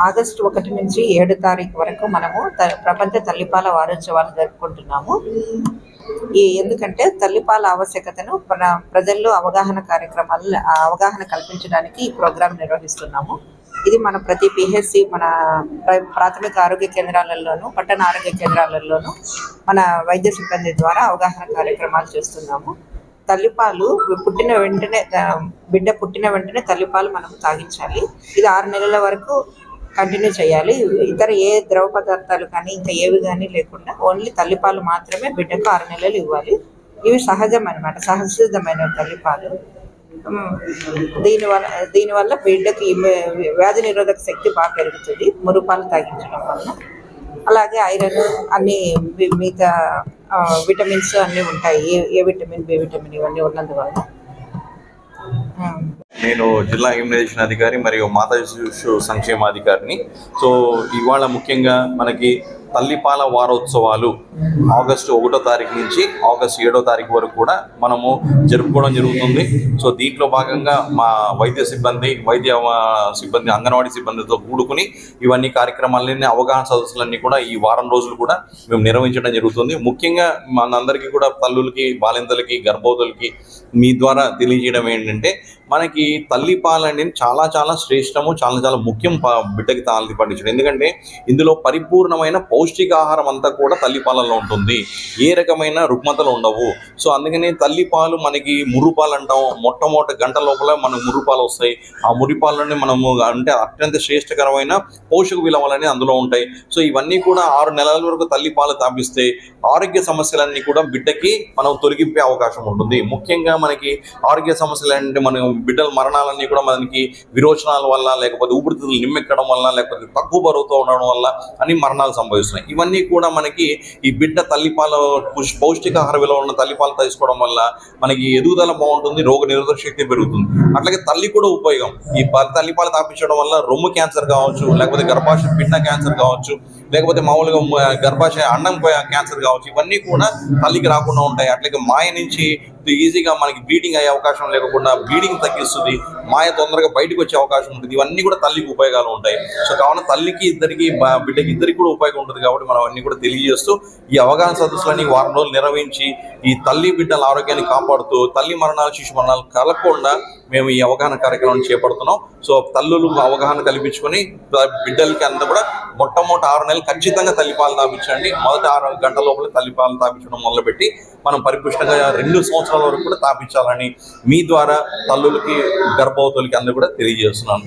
August ఒకటి నుంచి ఏడు తారీఖు వరకు మనము త- ప్రపంచ తల్లిపాల వారోత్సవాలు జరుపుకుంటున్నాము. ఈ ఎందుకంటే తల్లిపాల ఆవశ్యకతను మన ప్రజల్లో అవగాహన కార్యక్రమాలు అవగాహన కల్పించడానికి ఈ ప్రోగ్రాం నిర్వహిస్తున్నాము. ఇది మన ప్రతి పిహెచ్సి మన ప్ర- ప్రాథమిక ఆరోగ్య కేంద్రాలలోను పట్టణ ఆరోగ్య కేంద్రాలలోను మన వైద్య సిబ్బంది ద్వారా అవగాహన కార్యక్రమాలు చేస్తున్నాము. తల్లిపాలు పుట్టిన వెంటనే బిడ్డ పుట్టిన వెంటనే తల్లిపాలు మనం తాగించాలి. ఇది ఆరు నెలల వరకు కంటిన్యూ చేయాలి. ఇతర ఏ ద్రవ పదార్థాలు కానీ ఇంకా ఏవి కానీ లేకుండా ఓన్లీ తల్లిపాలు మాత్రమే బిడ్డకు ఆరు నెలలు ఇవ్వాలి. ఇవి సహజం అనమాట సహజసిద్ధమైన తల్లిపాలు. దీనివల్ల దీనివల్ల బిడ్డకి వ్యాధి నిరోధక శక్తి బాగా పెరుగుతుంది మురుపాలు తాగించడం వల్ల అలాగే ఐరన్ అన్ని మిగతా విటమిన్స్ అన్నీ ఉంటాయి A A vitamin B vitamin ఇవన్నీ ఉన్నందువల్ల నేను జిల్లా ఇమ్యునైజేషన్ అధికారి మరియు మాతా శిశు సంక్షేమాధికారిని సో ఇవాళ ముఖ్యంగా మనకి తల్లిపాల వారోత్సవాలు ఆగస్టు ఒకటో తారీఖు నుంచి ఆగస్టు ఏడో తారీఖు వరకు కూడా మనము జరుపుకోవడం జరుగుతుంది. సో దీంట్లో భాగంగా మా వైద్య సిబ్బంది వైద్య సిబ్బంది అంగన్వాడీ సిబ్బందితో కూడుకుని ఇవన్నీ కార్యక్రమాలన్నీ అవగాహన సదస్సులన్నీ కూడా ఈ వారం రోజులు కూడా మేము నిర్వహించడం జరుగుతుంది. ముఖ్యంగా మనందరికీ కూడా తల్లులకి బాలింతలకి గర్భవతులకి మీ ద్వారా తెలియజేయడం ఏంటంటే మనకి తల్లి చాలా చాలా శ్రేష్టము చాలా చాలా ముఖ్యం ప- బిడ్డకి తాళి పండించడం ఎందుకంటే ఇందులో పరిపూర్ణమైన పౌష్టికాహారం అంతా కూడా తల్లిపాలలో ఉంటుంది. ఏ రకమైన రుగ్మతలు ఉండవు. సో అందుకని తల్లిపాలు మనకి మురుపాలు అంటాం. మొట్టమొదటి గంట లోపల మనకు మురుపాలు వస్తాయి. ఆ మురిపాలని మనము అంటే అత్యంత శ్రేష్టకరమైన పోషక విలువలని అందులో ఉంటాయి. సో ఇవన్నీ కూడా ఆరు నెలల వరకు తల్లిపాలు తాపిస్తే ఆరోగ్య సమస్యలన్నీ కూడా బిడ్డకి మనం తొలగింపే అవకాశం ఉంటుంది. ముఖ్యంగా మనకి ఆరోగ్య సమస్యలు అంటే మనం బిడ్డల మరణాలన్నీ కూడా మనకి విరోచనాల వల్ల లేకపోతే ఊపిరితిత్తులు నిమ్మెక్కడం వల్ల లేకపోతే తక్కువ బరువుతో ఉండడం వల్ల అన్ని మరణాలు సంభవిస్తున్నాయి ఇవన్నీ కూడా మనకి ఈ బిడ్డ తల్లిపాల పౌష్టికాహార విలువ ఉన్న తల్లిపాలు తీసుకోవడం వల్ల మనకి ఎదుగుదల బాగుంటుంది రోగ నిరోధక శక్తి పెరుగుతుంది. అట్లాగే తల్లి కూడా ఉపయోగం. ఈ తల్లిపాలు తాపించడం వల్ల రొమ్ము క్యాన్సర్ కావచ్చు లేకపోతే గర్భాశయ పిండ క్యాన్సర్ కావచ్చు లేకపోతే మామూలుగా గర్భాశయ అన్నం క్యాన్సర్ కావచ్చు ఇవన్నీ కూడా తల్లికి రాకుండా ఉంటాయి. అట్లాగే మాయ నుంచి ఈజీగా మనకి బ్లీడింగ్ అయ్యే అవకాశం లేకుండా బ్లీడింగ్ తగ్గిస్తుంది. మాయ తొందరగా బయటకు వచ్చే అవకాశం ఉంటుంది. ఇవన్నీ కూడా తల్లికి ఉపయోగాలు ఉంటాయి. సో కావున తల్లికి ఇద్దరికి బిడ్డకి ఇద్దరికి కూడా ఉపయోగం ఉంటుంది కాబట్టి మనం అన్ని కూడా తెలియజేస్తూ ఈ అవగాహన సదస్సులన్నీ వారం రోజులు నిర్వహించి ఈ తల్లి బిడ్డల ఆరోగ్యాన్ని కాపాడుతూ తల్లి మరణాలు శిశు మరణాలు కలగకుండా మేము ఈ అవగాహన కార్యక్రమం చేపడుతున్నాం. సో తల్లులు అవగాహన కల్పించుకొని బిడ్డలకి అంతా కూడా మొట్టమొదటి ఆరు నెలలు ఖచ్చితంగా తల్లిపాలు తాపించండి మొదటి ఆరు గంటల లోపల తల్లిపాలు తాపించడం మొదలుపెట్టి మనం పరిపుష్టంగా రెండు సంవత్సరాల వరకు కూడా తాపించాలని మీ ద్వారా తల్లులకి గర్భ గర్భవతులకి అందరూ కూడా తెలియజేస్తున్నాను.